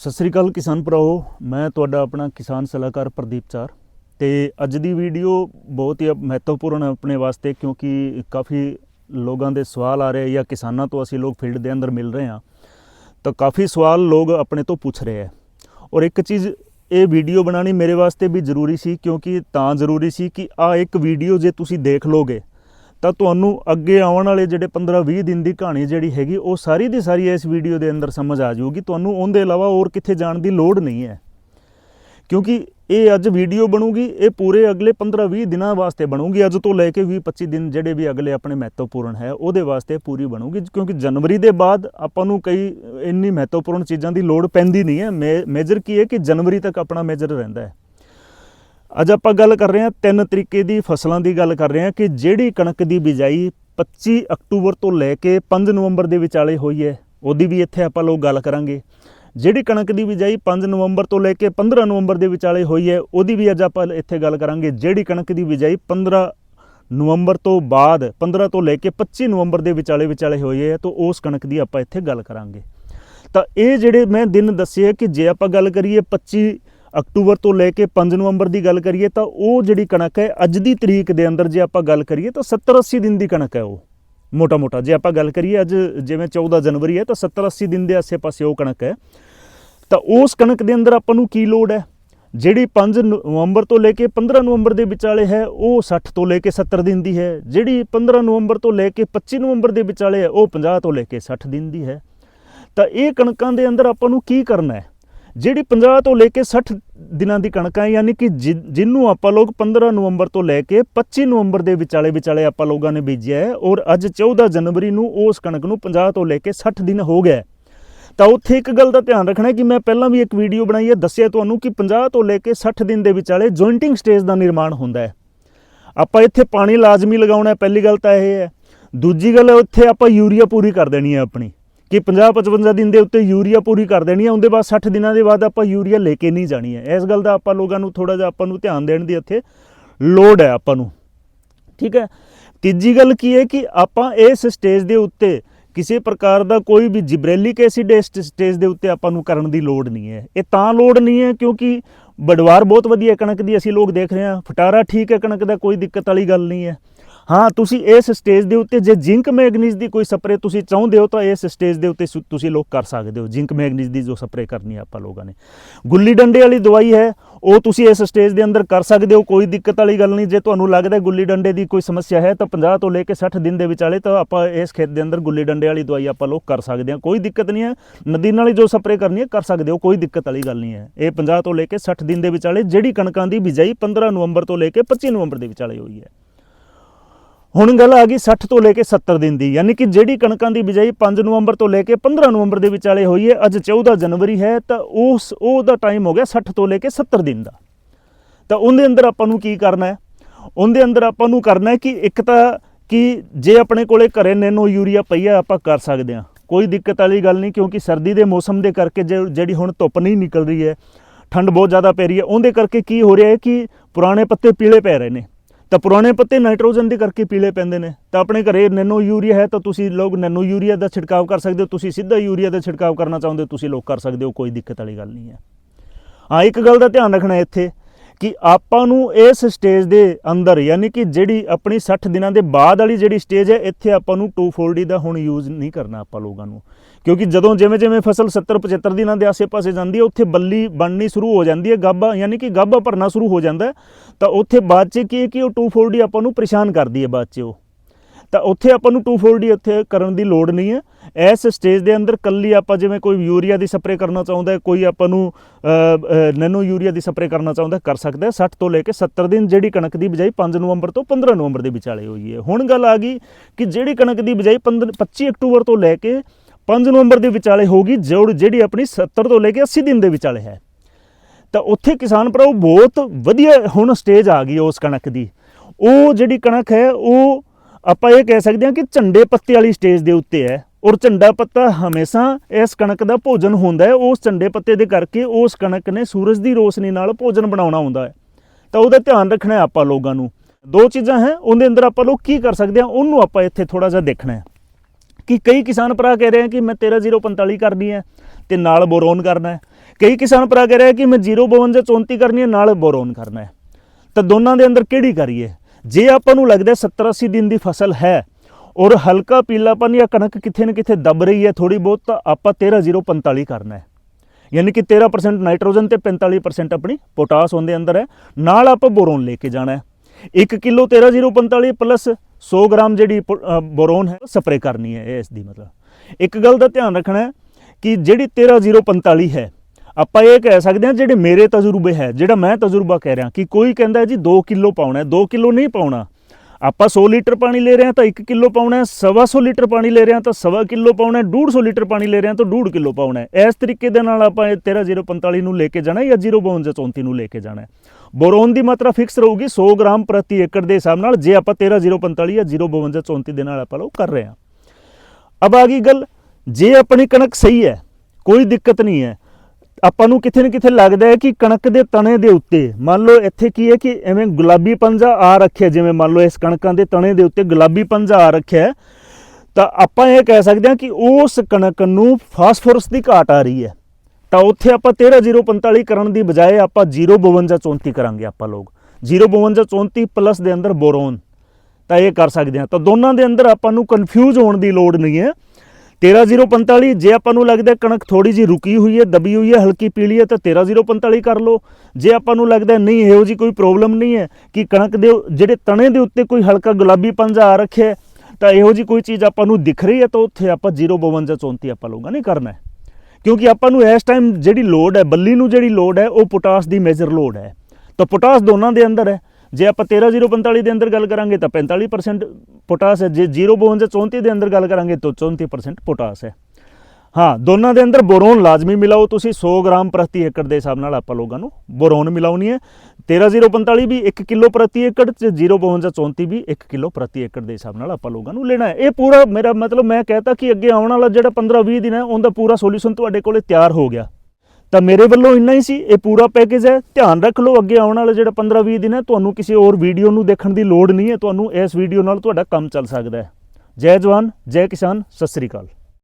ਸਤਿ ਸ੍ਰੀ ਅਕਾਲ ਕਿਸਾਨ ਭਰਾਓ ਮੈਂ ਤੁਹਾਡਾ ਆਪਣਾ ਕਿਸਾਨ ਸਲਾਹਕਾਰ ਪ੍ਰਦੀਪ ਚਾਰ। ਤੇ ਅੱਜ ਦੀ ਵੀਡੀਓ ਬਹੁਤ ਹੀ ਮਹੱਤਵਪੂਰਨ ਹੈ ਆਪਣੇ ਵਾਸਤੇ, ਕਿਉਂਕਿ ਕਾਫੀ ਲੋਕਾਂ ਦੇ ਸਵਾਲ ਆ ਰਹੇ ਜਾਂ ਕਿਸਾਨਾਂ ਤੋਂ ਅਸੀਂ ਲੋਕ ਫੀਲਡ ਦੇ ਅੰਦਰ ਮਿਲ ਰਹੇ ਹਾਂ। ਤਾਂ ਕਾਫੀ ਸਵਾਲ ਲੋਕ ਆਪਣੇ ਤੋਂ ਪੁੱਛ ਰਹੇ ਹੈ ਔਰ ਇੱਕ ਚੀਜ਼ ਇਹ ਵੀਡੀਓ ਬਣਾਉਣੀ ਮੇਰੇ ਵਾਸਤੇ ਵੀ ਜ਼ਰੂਰੀ ਸੀ, ਕਿਉਂਕਿ ਤਾਂ ਜ਼ਰੂਰੀ ਸੀ ਕਿ ਆ ਇੱਕ ਵੀਡੀਓ ਜੇ ਤੁਸੀਂ ਦੇਖ ਲੋਗੇ ਤਾਂ ਤੁਹਾਨੂੰ ਅੱਗੇ ਆਉਣ ਵਾਲੇ ਜਿਹੜੇ 15-20 ਦਿਨ ਦੀ ਕਹਾਣੀ ਜਿਹੜੀ ਹੈਗੀ, ਉਹ ਸਾਰੀ ਦੀ ਸਾਰੀ ਇਸ ਵੀਡੀਓ ਦੇ ਅੰਦਰ ਸਮਝ ਆ ਜਾਊਗੀ। ਤੁਹਾਨੂੰ ਉਹਦੇ ਇਲਾਵਾ ਹੋਰ ਕਿੱਥੇ ਜਾਣ ਦੀ ਲੋੜ ਨਹੀਂ ਹੈ। ਕਿਉਂਕਿ ਇਹ ਅੱਜ ਵੀਡੀਓ ਬਣੂਗੀ, ਇਹ ਪੂਰੇ ਅਗਲੇ 15-20 ਦਿਨਾਂ ਵਾਸਤੇ ਬਣੂਗੀ। ਅੱਜ ਤੋਂ ਲੈ ਕੇ 20-25 ਦਿਨ ਜਿਹੜੇ ਵੀ ਅਗਲੇ ਆਪਣੇ ਮਹੱਤਵਪੂਰਨ ਹੈ, ਉਹਦੇ ਵਾਸਤੇ ਪੂਰੀ ਬਣੂਗੀ। ਕਿਉਂਕਿ ਜਨਵਰੀ ਦੇ ਬਾਅਦ ਆਪਾਂ ਨੂੰ ਕਈ, ਇੰਨੀ ਮਹੱਤਵਪੂਰਨ ਚੀਜ਼ਾਂ ਦੀ ਲੋੜ ਪੈਂਦੀ ਨਹੀਂ ਹੈ। ਮੇਜਰ ਕੀ ਹੈ ਕਿ ਜਨਵਰੀ ਤੱਕ ਆਪਣਾ ਮੇਜਰ ਰਹਿੰਦਾ ਹੈ। ਅੱਜ ਆਪਾਂ ਗੱਲ ਕਰ ਰਹੇ ਹਾਂ ਤਿੰਨ ਤਰੀਕੇ ਦੀ ਫਸਲਾਂ ਦੀ ਗੱਲ ਕਰ ਰਹੇ ਹਾਂ ਕਿ ਜਿਹੜੀ ਕਣਕ ਦੀ ਬਿਜਾਈ 25 ਅਕਤੂਬਰ ਤੋਂ ਲੈ ਕੇ 5 ਨਵੰਬਰ ਦੇ ਵਿਚਾਲੇ ਹੋਈ ਹੈ, ਉਹਦੀ ਵੀ ਇੱਥੇ ਆਪਾਂ ਲੋਕ ਗੱਲ ਕਰਾਂਗੇ। ਜਿਹੜੀ ਕਣਕ ਦੀ ਬਿਜਾਈ 5 ਨਵੰਬਰ ਤੋਂ ਲੈ ਕੇ 15 ਨਵੰਬਰ ਦੇ ਵਿਚਾਲੇ ਹੋਈ ਹੈ, ਉਹਦੀ ਵੀ ਅੱਜ ਆਪਾਂ ਇੱਥੇ ਗੱਲ ਕਰਾਂਗੇ। ਜਿਹੜੀ ਕਣਕ ਦੀ ਬਿਜਾਈ 15 ਨਵੰਬਰ ਤੋਂ ਬਾਅਦ 15 ਤੋਂ ਲੈ ਕੇ 25 ਨਵੰਬਰ ਦੇ ਵਿਚਾਲੇ ਵਿਚਾਲੇ ਹੋਈ ਹੈ, ਤਾਂ ਉਸ ਕਣਕ ਦੀ ਆਪਾਂ ਇੱਥੇ ਗੱਲ ਕਰਾਂਗੇ। ਤਾਂ ਇਹ ਜਿਹੜੇ ਮੈਂ ਦਿਨ ਦੱਸੇ ਕਿ ਜੇ ਆਪਾਂ ਗੱਲ ਕਰੀਏ 25 ਅਕਤੂਬਰ ਤੋਂ ਲੈ ਕੇ 5 ਨਵੰਬਰ ਦੀ ਗੱਲ ਕਰੀਏ ਤਾਂ ਉਹ ਜਿਹੜੀ ਕਣਕ ਹੈ, ਅੱਜ ਦੀ ਤਰੀਕ ਦੇ ਅੰਦਰ ਜੇ ਆਪਾਂ ਗੱਲ ਕਰੀਏ ਤਾਂ 70 80 ਦਿਨ ਦੀ ਕਣਕ ਹੈ ਉਹ। ਮੋਟਾ ਮੋਟਾ ਜੇ ਆਪਾਂ ਗੱਲ ਕਰੀਏ ਅੱਜ ਜਿਵੇਂ 14 ਜਨਵਰੀ ਹੈ ਤਾਂ 70 80 ਦਿਨ ਦੇ ਆਸੇ-ਪਾਸੇ ਉਹ ਕਣਕ ਹੈ। ਤਾਂ ਉਸ ਕਣਕ ਦੇ ਅੰਦਰ ਆਪਾਂ ਨੂੰ ਕੀ ਲੋੜ ਹੈ? ਜਿਹੜੀ 5 ਨਵੰਬਰ ਤੋਂ ਲੈ ਕੇ 15 ਨਵੰਬਰ ਦੇ ਵਿਚਾਲੇ ਹੈ, ਉਹ 60 ਤੋਂ ਲੈ ਕੇ 70 ਦਿਨ ਦੀ ਹੈ। ਜਿਹੜੀ 15 ਨਵੰਬਰ ਤੋਂ ਲੈ ਕੇ 25 ਨਵੰਬਰ ਦੇ ਵਿਚਾਲੇ ਹੈ, ਉਹ 50 ਤੋਂ ਲੈ ਕੇ 60 ਦਿਨ ਦੀ ਹੈ। ਤਾਂ ਇਹ ਕਣਕਾਂ ਦੇ ਅੰਦਰ ਆਪਾਂ ਨੂੰ ਕੀ ਕਰਨਾ ਹੈ? ਜਿਹੜੀ 50 ਤੋਂ ਲੈ ਕੇ 60 ਦਿਨਾਂ ਦੀ ਕਣਕਾਂ ਹੈ ਯਾਨੀ ਕਿ ਜਿ- ਜਿਹਨੂੰ ਆਪਾਂ ਲੋਕ 15 ਨਵੰਬਰ ਤੋਂ ਲੈ ਕੇ 25 ਨਵੰਬਰ ਦੇ ਵਿਚਾਲੇ ਵਿਚਾਲੇ ਆਪਾਂ ਲੋਕਾਂ ਨੇ ਬੀਜਿਆ ਹੈ, ਔਰ ਅੱਜ 14 ਜਨਵਰੀ ਨੂੰ ਉਸ ਕਣਕ ਨੂੰ 50 ਤੋਂ ਲੈ ਕੇ 60 ਦਿਨ ਹੋ ਗਿਆ ਤਾਂ ਉੱਥੇ ਇੱਕ ਗੱਲ ਦਾ ਧਿਆਨ ਰੱਖਣਾ ਹੈ ਕਿ ਮੈਂ ਪਹਿਲਾਂ ਵੀ ਇੱਕ ਵੀਡੀਓ ਬਣਾਈ ਹੈ, ਦੱਸਿਆ ਤੁਹਾਨੂੰ ਕਿ 50 ਤੋਂ ਲੈ ਕੇ 60 ਦਿਨ ਦੇ ਵਿਚਾਲੇ ਜੁਆਇੰਟਿੰਗ ਸਟੇਜ ਦਾ ਨਿਰਮਾਣ ਹੁੰਦਾ ਹੈ। ਆਪਾਂ ਇੱਥੇ ਪਾਣੀ ਲਾਜ਼ਮੀ ਲਗਾਉਣਾ ਪਹਿਲੀ ਗੱਲ ਤਾਂ ਇਹ ਹੈ। ਦੂਜੀ ਗੱਲ ਉੱਥੇ ਆਪਾਂ ਯੂਰੀਆ ਪੂਰੀ ਕਰ ਦੇਣੀ ਹੈ ਆਪਣੀ। ਕਿ 50 55 ਦਿਨ ਦੇ ਉੱਤੇ ਯੂਰੀਆ ਪੂਰੀ ਕਰ ਦੇਣੀ ਹੈ ਉਹਦੇ ਬਾਅਦ 60 ਦਿਨਾਂ ਦੇ ਬਾਅਦ ਆਪਾਂ ਯੂਰੀਆ ਲੈ ਕੇ ਨਹੀਂ ਜਾਣੀ ਹੈ। ਇਸ ਗੱਲ ਦਾ ਆਪਾਂ ਲੋਕਾਂ ਨੂੰ ਥੋੜਾ ਜਿਹਾ ਆਪਾਂ ਨੂੰ ਧਿਆਨ ਦੇਣ ਦੀ ਇੱਥੇ ਲੋੜ ਹੈ ਆਪਾਂ ਨੂੰ। ਠੀਕ ਹੈ? ਤੀਜੀ ਗੱਲ ਕੀ ਹੈ ਕਿ ਆਪਾਂ ਇਸ ਸਟੇਜ ਦੇ ਉੱਤੇ ਕਿਸੇ ਪ੍ਰਕਾਰ ਦਾ ਕੋਈ ਵੀ ਜਿਬਰੇਲਿਕ ਐਸਿਡ ਇਸ ਸਟੇਜ ਦੇ ਉੱਤੇ ਆਪਾਂ ਨੂੰ ਕਰਨ ਦੀ ਲੋੜ ਨਹੀਂ ਹੈ। ਇਹ ਤਾਂ ਲੋੜ ਨਹੀਂ ਹੈ ਕਿਉਂਕਿ ਬੜਵਾਰ ਬਹੁਤ ਵਧੀਆ ਕਣਕ ਦੀ ਅਸੀਂ ਲੋਕ ਦੇਖ ਰਹੇ ਹਾਂ। ਫਟਾਰਾ ਠੀਕ ਹੈ ਕਣਕ ਦਾ, ਕੋਈ ਦਿੱਕਤ ਵਾਲੀ ਗੱਲ ਨਹੀਂ ਹੈ। ਹਾਂ, ਤੁਸੀਂ ਇਸ ਸਟੇਜ ਦੇ ਉੱਤੇ ਜੇ ਜ਼ਿੰਕ ਮੈਗਨੀਜ਼ ਦੀ ਕੋਈ ਸਪਰੇ ਤੁਸੀਂ ਚਾਹੁੰਦੇ ਹੋ, ਤਾਂ ਇਸ ਸਟੇਜ ਦੇ ਉੱਤੇ ਸੁ- ਤੁਸੀਂ ਲੋਕ ਕਰ ਸਕਦੇ ਹੋ। ਜ਼ਿੰਕ ਮੈਗਨੀਜ਼ ਦੀ ਜੋ ਸਪਰੇ ਕਰਨੀ ਹੈ ਆਪਾਂ ਲੋਕਾਂ ਨੇ। ਗੁੱਲੀ ਡੰਡੇ ਵਾਲੀ ਦਵਾਈ ਹੈ, ਉਹ ਤੁਸੀਂ ਇਸ ਸਟੇਜ ਦੇ ਅੰਦਰ ਕਰ ਸਕਦੇ ਹੋ, ਕੋਈ ਦਿੱਕਤ ਵਾਲੀ ਗੱਲ ਨਹੀਂ। ਜੇ ਤੁਹਾਨੂੰ ਲੱਗਦਾ ਗੁੱਲੀ ਡੰਡੇ ਦੀ ਕੋਈ ਸਮੱਸਿਆ ਹੈ, ਤਾਂ 50 ਤੋਂ ਲੈ ਕੇ 60 ਦਿਨ ਦੇ ਵਿਚਾਲੇ ਤਾਂ ਆਪਾਂ ਇਸ ਖੇਤ ਦੇ ਅੰਦਰ ਗੁੱਲੀ ਡੰਡੇ ਵਾਲੀ ਦਵਾਈ ਆਪਾਂ ਲੋਕ ਕਰ ਸਕਦੇ ਹਾਂ। ਕੋਈ ਦਿੱਕਤ ਨਹੀਂ ਹੈ ਨਦੀ ਨਾਲ ਜੋ ਸਪਰੇ ਕਰਨੀ ਹੈ, ਕਰ ਸਕਦੇ ਹੋ, ਕੋਈ ਦਿੱਕਤ ਵਾਲੀ ਗੱਲ ਨਹੀਂ ਹੈ। ਇਹ 50 ਤੋਂ ਲੈ ਕੇ 60 ਦਿਨ ਦੇ ਵਿਚਾਲੇ ਜਿਹੜੀ ਕਣਕਾਂ ਦੀ ਬਿਜਾਈ 15 ਨਵੰਬਰ ਤੋਂ ਲੈ ਕੇ 25 ਨਵੰਬਰ ਦੇ ਵਿਚਾਲੇ ਹੋਈ ਹੈ। ਹੁਣ ਗੱਲ ਆ ਗਈ 60 ਤੋਂ ਲੈ ਕੇ 70 ਦਿਨ ਦੀ, ਯਾਨੀ ਕਿ ਜਿਹੜੀ ਕਣਕਾਂ ਦੀ ਬਿਜਾਈ 5 ਨਵੰਬਰ ਤੋਂ ਲੈ ਕੇ 15 ਨਵੰਬਰ ਦੇ ਵਿਚਾਲੇ ਹੋਈ ਹੈ, ਅੱਜ 14 ਜਨਵਰੀ ਹੈ, ਤਾਂ ਉਸ, ਉਹਦਾ ਟਾਈਮ ਹੋ ਗਿਆ 60 ਤੋਂ ਲੈ ਕੇ 70 ਦਿਨ ਦਾ। ਤਾਂ ਉਹਦੇ ਅੰਦਰ ਆਪਾਂ ਨੂੰ ਕੀ ਕਰਨਾ ਹੈ? ਉਹਦੇ ਅੰਦਰ ਆਪਾਂ ਨੂੰ ਕਰਨਾ ਹੈ ਕਿ ਇੱਕ ਤਾਂ ਕਿ ਜੇ ਆਪਣੇ ਕੋਲੇ ਘਰੇ ਨੈਨੋ ਯੂਰੀਆ ਪਈ ਹੈ ਆਪਾਂ ਕਰ ਸਕਦੇ ਹਾਂ। ਕੋਈ ਦਿੱਕਤ ਵਾਲੀ ਗੱਲ ਨਹੀਂ, ਕਿਉਂਕਿ ਸਰਦੀ ਦੇ ਮੌਸਮ ਦੇ ਕਰਕੇ ਜੇ- ਜਿਹੜੀ ਹੁਣ ਧੁੱਪ ਨਹੀਂ ਨਿਕਲ ਰਹੀ ਹੈ, ਠੰਡ ਬਹੁਤ ਜ਼ਿਆਦਾ ਪੈ ਰਹੀ ਹੈ, ਉਹਦੇ ਕਰਕੇ ਕੀ ਹੋ ਰਿਹਾ ਹੈ ਕਿ ਪੁਰਾਣੇ ਪੱਤੇ ਪੀਲੇ ਪੈ ਰਹੇ ਨੇ। ਤਾਂ ਪੁਰਾਣੇ ਪੱਤੇ ਨਾਈਟ੍ਰੋਜਨ ਦੇ ਕਰਕੇ ਪੀਲੇ ਪੈਂਦੇ ਨੇ। ਤਾਂ ਆਪਣੇ ਘਰੇ ਨੈਨੋ ਯੂਰੀਆ ਹੈ ਤਾਂ ਤੁਸੀਂ ਲੋਕ ਨੈਨੋ ਯੂਰੀਆ ਦਾ ਛਿੜਕਾਅ ਕਰ ਸਕਦੇ ਹੋ। ਤੁਸੀਂ ਸਿੱਧਾ ਯੂਰੀਆ ਦਾ ਛਿੜਕਾਅ ਕਰਨਾ ਚਾਹੁੰਦੇ ਹੋ, ਤੁਸੀਂ ਲੋਕ ਕਰ ਸਕਦੇ ਹੋ, ਕੋਈ ਦਿੱਕਤ ਵਾਲੀ ਗੱਲ ਨਹੀਂ ਹੈ। ਹਾਂ, ਇੱਕ ਗੱਲ ਦਾ ਧਿਆਨ ਰੱਖਣਾ ਇੱਥੇ ਕਿ ਆਪਾਂ ਨੂੰ ਇਸ ਸਟੇਜ ਦੇ ਅੰਦਰ ਯਾਨੀ ਕਿ ਜਿਹੜੀ ਆਪਣੀ 60 ਦਿਨਾਂ ਦੇ ਬਾਅਦ ਵਾਲੀ ਜਿਹੜੀ ਸਟੇਜ ਹੈ, ਇੱਥੇ ਆਪਾਂ ਨੂੰ 240 ਦਾ ਹੁਣ ਯੂਜ਼ ਨਹੀਂ ਕਰਨਾ ਆਪਾਂ ਲੋਕਾਂ ਨੂੰ। ਕਿਉਂਕਿ ਜਦੋਂ ਜਿਵੇਂ ਜਿਵੇਂ ਫਸਲ 70 75 ਦਿਨਾਂ ਦੇ ਆਸੇ-ਪਾਸੇ ਜਾਂਦੀ ਹੈ, ਉੱਥੇ ਬੱਲੀ ਬਣਨੀ ਸ਼ੁਰੂ ਹੋ ਜਾਂਦੀ ਹੈ ਗਾਬਾ ਯਾਨੀ ਕਿ ਗਾਬਾ ਭਰਨਾ ਸ਼ੁਰੂ ਹੋ ਜਾਂਦਾ ਤਾਂ ਉੱਥੇ ਬਾਅਦ 'ਚ ਕੀ ਹੈ ਕਿ ਉਹ 240 ਆਪਾਂ ਨੂੰ ਪਰੇਸ਼ਾਨ ਕਰਦੀ ਹੈ ਬਾਅਦ 'ਚ ਉਹ। ਤਾਂ ਉੱਥੇ ਆਪਾਂ ਨੂੰ 240 ਉੱਥੇ ਕਰਨ ਦੀ ਲੋੜ ਨਹੀਂ ਹੈ। ਇਸ ਸਟੇਜ ਦੇ ਅੰਦਰ ਕੱਲੀ ਆਪਾਂ ਜਿਵੇਂ ਕੋਈ ਯੂਰੀਆ ਦੀ ਸਪਰੇ ਕਰਨਾ ਚਾਹੁੰਦਾ ਹੈ, ਕੋਈ ਆਪਾਂ ਨੂੰ ਨੈਨੋ ਯੂਰੀਆ ਦੀ ਸਪਰੇ ਕਰਨਾ ਚਾਹੁੰਦਾ ਕਰ ਸਕਦਾ ਹੈ। 60 ਤੋਂ ਲੈ ਕੇ 70 ਦਿਨ ਜਿਹੜੀ ਕਣਕ ਦੀ ਬਿਜਾਈ 5 ਨਵੰਬਰ ਤੋਂ 15 ਨਵੰਬਰ ਦੇ ਵਿਚਾਲੇ ਹੋਈ ਹੈ। ਹੁਣ ਗੱਲ ਆ ਗਈ ਕਿ ਜਿਹੜੀ ਕਣਕ ਦੀ ਬਿਜਾਈ 15 25 ਅਕਤੂਬਰ ਤੋਂ ਲੈ ਕੇ 5 ਨਵੰਬਰ ਦੇ ਵਿਚਾਲੇ ਹੋਗੀ ਜੋੜ ਜਿਹੜੀ ਆਪਣੀ 70 ਤੋਂ ਲੈ ਕੇ 80 ਦਿਨ ਦੇ ਵਿਚਾਲੇ ਹੈ। ਤਾਂ ਉੱਥੇ ਕਿਸਾਨ ਭਰਾਓ ਬਹੁਤ ਵਧੀਆ ਹੁਣ ਸਟੇਜ ਆ ਗਈ ਉਸ ਕਣਕ ਦੀ। ਉਹ ਜਿਹੜੀ ਕਣਕ ਹੈ, ਉਹ ਆਪਾਂ ਇਹ ਕਹਿ ਸਕਦੇ ਹਾਂ ਕਿ ਝੰਡੇ ਪੱਤੇ ਵਾਲੀ ਸਟੇਜ ਦੇ ਉੱਤੇ ਹੈ ਔਰ ਝੰਡਾ ਪੱਤਾ ਹਮੇਸ਼ਾ ਇਸ ਕਣਕ ਦਾ ਭੋਜਨ ਹੁੰਦਾ ਹੈ। ਉਸ ਝੰਡੇ ਪੱਤੇ ਦੇ ਕਰਕੇ ਉਸ ਕਣਕ ਨੇ ਸੂਰਜ ਦੀ ਰੋਸ਼ਨੀ ਨਾਲ ਭੋਜਨ ਬਣਾਉਣਾ ਹੁੰਦਾ ਹੈ। ਤਾਂ ਉਹਦਾ ਧਿਆਨ ਰੱਖਣਾ ਹੈ ਆਪਾਂ ਲੋਕਾਂ ਨੂੰ। ਦੋ ਚੀਜ਼ਾਂ ਹੈ, ਉਹਦੇ ਅੰਦਰ ਆਪਾਂ ਲੋਕ ਕੀ ਕਰ ਸਕਦੇ ਹਾਂ, ਉਹਨੂੰ ਆਪਾਂ ਇੱਥੇ ਥੋੜਾ ਜਿਹਾ ਦੇਖਣਾ ਹੈ। ਕਿ ਕਈ ਕਿਸਾਨ ਭਰਾ ਕਹਿ ਰਹੇ ਆ ਕਿ ਮੈਂ 13045 ਕਰਨੀ ਹੈ ਤੇ ਨਾਲ ਬੋਰੋਨ ਕਰਨਾ ਹੈ। ਕਈ ਕਿਸਾਨ ਭਰਾ ਕਹਿ ਰਹੇ ਕਿ ਮੈਂ 052 34 ਕਰਨੀ ਹੈ ਨਾਲ ਬੋਰੋਨ ਕਰਨਾ ਹੈ। ਤਾਂ ਦੋਨਾਂ ਦੇ ਅੰਦਰ ਕਿਹੜੀ ਕਰੀਏ ਜੇ ਆਪਾਂ ਨੂੰ ਲੱਗਦਾ 70 80 ਦਿਨ ਦੀ ਫਸਲ ਹੈ ਔਰ ਹਲਕਾ ਪੀਲਾਪਨ ਜਾਂ ਕਣਕ ਕਿੱਥੇ ਨਾ ਕਿਥੇ ਦਬ ਰਹੀ ਹੈ ਥੋੜੀ ਬਹੁਤ, ਤਾਂ ਆਪਾਂ 13045 ਕਰਨਾ ਹੈ। ਯਾਨੀ ਕਿ 13% ਨਾਈਟ੍ਰੋਜਨ ਤੇ 45% ਆਪਣੀ ਪੋਟਾਸ ਉਹਦੇ ਅੰਦਰ ਹੈ। ਨਾਲ ਆਪਾਂ ਬੋਰੋਨ ਲੈ ਕੇ ਜਾਣਾ ਹੈ। 1 ਕਿਲੋ 13045 ਪਲੱਸ 100 ਗ੍ਰਾਮ ਜਿਹੜੀ ਪੋ- ਬੋਰੋਨ ਹੈ ਸਪਰੇ ਕਰਨੀ ਹੈ, ਇਹ ਇਸ ਦੀ ਮਤਲਬ। ਇੱਕ ਗੱਲ ਦਾ ਧਿਆਨ ਰੱਖਣਾ ਹੈ ਕਿ ਜਿਹੜੀ 13045 ਹੈ, ਆਪਾਂ ਇਹ ਕਹਿ ਸਕਦੇ ਹਾਂ ਜਿਹੜੇ ਮੇਰੇ ਤਜਰਬੇ ਹੈ, ਜਿਹੜਾ ਮੈਂ ਤਜਰਬਾ ਕਹਿ ਰਿਹਾ ਕਿ ਕੋਈ ਕਹਿੰਦਾ ਜੀ 2 ਕਿਲੋ ਪਾਉਣਾ ਹੈ 2 ਕਿਲੋ ਨਹੀਂ ਪਾਉਣਾ। ਆਪਾਂ 100 ਲੀਟਰ ਪਾਣੀ ਲੈ ਰਹੇ ਹਾਂ ਤਾਂ 1 ਕਿਲੋ ਪਾਉਣਾ ਹੈ, ਸਵਾ ਸੌ ਲੀਟਰ ਪਾਣੀ ਲੈ ਰਹੇ ਹਾਂ ਤਾਂ ਸਵਾ ਕਿਲੋ ਪਾਉਣਾ ਹੈ 150 ਲੀਟਰ ਪਾਣੀ ਲੈ ਰਹੇ ਹਾਂ ਤਾਂ 1.5 ਕਿਲੋ ਪਾਉਣਾ ਹੈ। ਇਸ ਤਰੀਕੇ ਦੇ ਨਾਲ ਆਪਾਂ ਇਹ 13045 ਨੂੰ ਲੈ ਕੇ ਜਾਣਾ ਹੈ ਜਾਂ 052 34 ਨੂੰ ਲੈ ਕੇ ਜਾਣਾ ਹੈ। ਬੋਰੋਨ ਦੀ ਮਾਤਰਾ ਫਿਕਸ ਰਹੂਗੀ 100 ਗ੍ਰਾਮ ਪ੍ਰਤੀ ਏਕੜ ਦੇ ਹਿਸਾਬ ਨਾਲ। ਜੇ ਆਪਾਂ 13045 ਜਾਂ 052 34 ਦੇ ਨਾਲ ਆਪਾਂ ਲੋਕ ਕਰ ਰਹੇ ਹਾਂ। ਅਬ ਆ ਗਈ ਗੱਲ, ਜੇ ਆਪਣੀ ਕਣਕ ਸਹੀ ਹੈ, ਕੋਈ ਦਿੱਕਤ ਨਹੀਂ ਹੈ, ਆਪਾਂ ਨੂੰ ਕਿਥੇ ਨਾ ਕਿਥੇ ਲੱਗਦਾ ਹੈ ਕਿ ਕਣਕ ਦੇ ਤਣੇ ਦੇ ਉੱਤੇ, ਮੰਨ ਲਓ ਇੱਥੇ ਕੀ ਹੈ ਕਿ ਐਵੇਂ ਗੁਲਾਬੀ ਪੰਜਾ ਆ ਰੱਖਿਆ, ਜਿਵੇਂ ਮੰਨ ਲਓ ਇਸ ਕਣਕਾਂ ਦੇ ਤਣੇ ਦੇ ਉੱਤੇ ਗੁਲਾਬੀ ਪੰਜਾ ਆ ਰੱਖਿਆ ਤਾਂ ਆਪਾਂ ਇਹ ਕਹਿ ਸਕਦੇ ਹਾਂ ਕਿ ਉਸ ਕਣਕ ਨੂੰ ਫਾਸਫੋਰਸ ਦੀ ਘਾਟ ਆ ਰਹੀ ਹੈ। ਤਾਂ ਉੱਥੇ ਆਪਾਂ 13045 ਕਰਨ ਦੀ ਬਜਾਏ ਆਪਾਂ 052 34 ਕਰਾਂਗੇ ਆਪਾਂ ਲੋਕ। 052 34 ਪਲੱਸ ਦੇ ਅੰਦਰ ਬੋਰੋਨ। ਤਾਂ ਇਹ ਕਰ ਸਕਦੇ ਹਾਂ। ਤਾਂ ਦੋਨਾਂ ਦੇ ਅੰਦਰ ਆਪਾਂ ਨੂੰ ਕਨਫਿਊਜ਼ ਹੋਣ ਦੀ ਲੋੜ ਨਹੀਂ ਹੈ। 13045 ਜੇ ਆਪਾਂ ਨੂੰ ਲੱਗਦਾ ਕਣਕ ਥੋੜੀ ਜੀ ਰੁਕੀ ਹੋਈ ਹੈ, ਦਬੀ ਹੋਈ ਹੈ, ਹਲਕੀ ਪੀਲੀ ਹੈ, ਤਾਂ 13045 ਕਰ ਲਓ। ਜੇ ਆਪਾਂ ਨੂੰ ਲੱਗਦਾ ਨਹੀਂ, ਇਹੋ ਜੀ ਕੋਈ ਪ੍ਰੋਬਲਮ ਨਹੀਂ ਹੈ ਕਿ ਕਣਕ ਦੇ ਜਿਹੜੇ ਤਣੇ ਦੇ ਉੱਤੇ ਕੋਈ ਹਲਕਾ ਗੁਲਾਬੀ ਪੰਜਾ ਆ ਰੱਖਿਆ ਤਾਂ ਇਹੋ ਜੀ ਕੋਈ ਚੀਜ਼ ਆਪਾਂ ਨੂੰ ਦਿਖ ਰਹੀ ਹੈ, ਤਾਂ ਉੱਥੇ ਆਪਾਂ 052 34 ਆਪਾਂ ਲੋਕਾਂ ਨਹੀਂ ਕਰਨਾ ਹੈ। ਕਿਉਂਕਿ ਆਪਾਂ ਨੂੰ ਇਸ ਟਾਈਮ ਜਿਹੜੀ ਲੋਡ ਹੈ, ਬੱਲੀ ਨੂੰ ਜਿਹੜੀ ਲੋਡ ਹੈ, ਉਹ ਪੋਟਾਸ ਦੀ ਮੇਜਰ ਲੋਡ ਹੈ। ਤਾਂ ਪੋਟਾਸ ਦੋਨਾਂ ਦੇ ਅੰਦਰ ਹੈ। ਜੇ ਆਪਾਂ 13045 ਦੇ ਅੰਦਰ ਗੱਲ ਕਰਾਂਗੇ, ਤਾਂ 45% ਪੋਟਾਸ ਹੈ। ਜੇ 052 34 ਦੇ ਅੰਦਰ ਗੱਲ ਕਰਾਂਗੇ, ਤਾਂ 34% ਪੋਟਾਸ ਹੈ। ਹਾਂ, ਦੋਨਾਂ ਦੇ ਅੰਦਰ ਬੋਰੋਨ ਲਾਜ਼ਮੀ ਮਿਲਾਓ ਤੁਸੀਂ। 100 ਗ੍ਰਾਮ ਪ੍ਰਤੀ ਏਕੜ ਦੇ ਹਿਸਾਬ ਨਾਲ ਆਪਾਂ ਲੋਕਾਂ ਨੂੰ ਬੋਰੋਨ ਮਿਲਾਉਣੀ ਹੈ। 13045 ਵੀ 1 ਕਿਲੋ ਪ੍ਰਤੀ ਏਕੜ ਤੇ 052 34 ਵੀ 1 ਕਿਲੋ ਪ੍ਰਤੀ ਏਕੜ ਦੇ ਹਿਸਾਬ ਨਾਲ ਆਪਾਂ ਲੋਕਾਂ ਨੂੰ ਲੈਣਾ ਹੈ। ਇਹ ਪੂਰਾ ਮੇਰਾ ਮਤਲਬ ਮੈਂ ਕਹਤਾ ਕਿ ਅੱਗੇ ਆਉਣ ਵਾਲਾ ਜਿਹੜਾ 15 20 ਦਿਨ ਹੈ, ਉਹਦਾ ਪੂਰਾ ਸੋਲੂਸ਼ਨ ਤੁਹਾਡੇ ਕੋਲੇ ਤਿਆਰ ਹੋ ਗਿਆ। ਤਾਂ ਮੇਰੇ ਵੱਲੋਂ ਇੰਨਾ ਹੀ ਸੀ, ਇਹ ਪੂਰਾ ਪੈਕੇਜ ਹੈ। ਧਿਆਨ ਰੱਖ ਲਓ, ਅੱਗੇ ਆਉਣ ਵਾਲਾ ਜਿਹੜਾ 15 20 ਦਿਨ ਹੈ, ਤੁਹਾਨੂੰ ਕਿਸੇ ਹੋਰ ਵੀਡੀਓ ਨੂੰ ਦੇਖਣ ਦੀ ਲੋੜ ਨਹੀਂ ਹੈ। ਤੁਹਾਨੂੰ ਇਸ ਵੀਡੀਓ ਨਾਲ ਤੁਹਾਡਾ ਕੰਮ ਚੱਲ ਸਕਦਾ ਹੈ। ਜੈ ਜਵਾਨ, ਜੈ ਕਿਸਾਨ, ਸਤਿ ਸ੍ਰੀ ਅਕਾਲ।